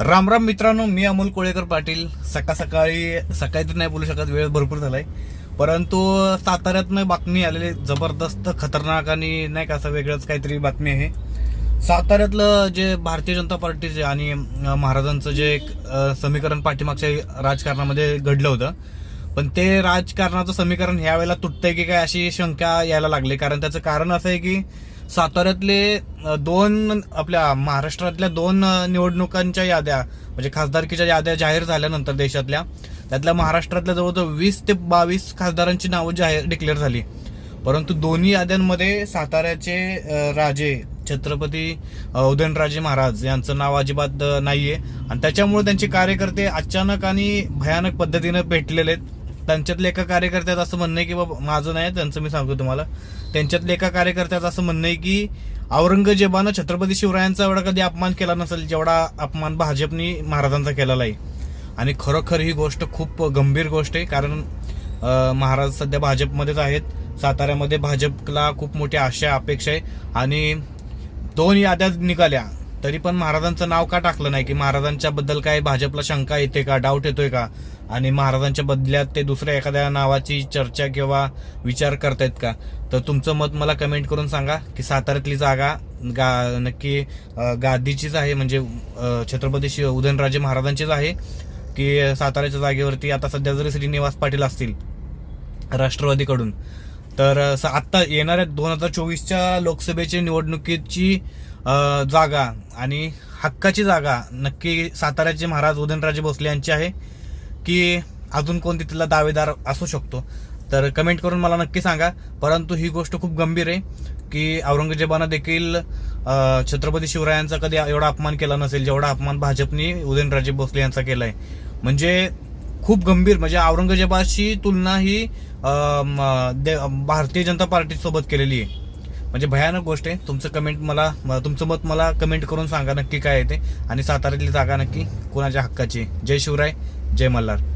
राम राम मित्रांनो मी अमोल कोळेकर पाटील. सकाळ सकाळी सकाळी तर नाही बोलू शकत वेळ भरपूर झालाय. परंतु साताऱ्यातनं बातमी आलेली जबरदस्त खतरनाक आणि नाही का असं वेगळंच काहीतरी बातमी आहे. साताऱ्यातलं जे भारतीय जनता पार्टीचे आणि महाराजांचं जे एक समीकरण पाठीमागच्या राजकारणामध्ये घडलं होतं. पण ते राजकारणाचं समीकरण ह्या वेळेला तुटतंय की काय अशी शंका यायला लागली. कारण त्याचं कारण असं आहे की साताऱ्यातले दोन आपल्या महाराष्ट्रातल्या दोन निवडणुकांच्या याद्या म्हणजे खासदारकीच्या याद्या जाहीर झाल्यानंतर देशातल्या त्यातल्या महाराष्ट्रातल्या जवळजवळ वीस ते बावीस खासदारांची नावं जाहीर डिक्लेअर झाली. परंतु दोन्ही याद्यांमध्ये साताऱ्याचे राजे छत्रपती उदयनराजे महाराज यांचं नाव अजिबात नाही नाहीये. आणि त्याच्यामुळे त्यांचे कार्यकर्ते अचानक आणि भयानक पद्धतीनं पेटलेले आहेत. त्यांच्यातले एका कार्यकर्त्याचं असं म्हणणं आहे की बाबा माझं नाही त्यांचं मी सांगतो तुम्हाला. त्यांच्यातले एका कार्यकर्त्याचं असं म्हणणं आहे की औरंगजेबानं छत्रपती शिवरायांचा एवढा कधी अपमान केला नसेल जेवढा अपमान भाजपनी महाराजांचा केलेला आहे आणि खरोखर ही गोष्ट खूप गंभीर गोष्ट आहे कारण महाराज सध्या भाजपमध्येच आहेत. साताऱ्यामध्ये भाजपला खूप मोठी आशा अपेक्षा आहे. आणि दोन याद्या निघाल्या तरी पण महाराजांचं नाव का टाकलं नाही? की महाराजांच्या बद्दल काय भाजपला शंका येते का डाऊट येतोय का? आणि महाराजांच्या बदल्यात ते दुसऱ्या एखाद्या नावाची चर्चा किंवा विचार करतायत का? तर तुमचं मत मला कमेंट करून सांगा की साताऱ्यातली जागा गा नक्की गादीचीच आहे म्हणजे छत्रपती शिव उदयनराजे महाराजांचीच आहे की साताऱ्याच्या जागेवरती आता सध्या जरी श्रीनिवास पाटील असतील राष्ट्रवादीकडून तर स- आत्ता येणाऱ्या दोन हजार चोवीसच्या लोकसभेची निवडणुकीची जागा आणि हक्काची जागा नक्की साताऱ्याचे महाराज उदयनराजे भोसले यांची आहे. की अजून कोणती तिथला दावेदार असू शकतो. तर कमेंट करून मला नक्की सांगा. परंतु ही गोष्ट खूप गंभीर आहे की औरंगजेबानं देखील छत्रपती शिवरायांचा कधी एवढा अपमान केला नसेल जेवढा अपमान भाजपनी उदयनराजे भोसले यांचा केलाय. म्हणजे खूप गंभीर म्हणजे औरंगजेबाची तुलना ही दे- भारतीय जनता पार्टीसोबत केलेली आहे. म्हणजे भयानक गोष्ट आहे. तुमचं कमेंट मला म- तुमचं मत मला कमेंट करून सांगा नक्की काय आहे ते. आणि साताऱ्यातली जागा नक्की कोणाच्या हक्काची जय शिवराय. जय मल्हार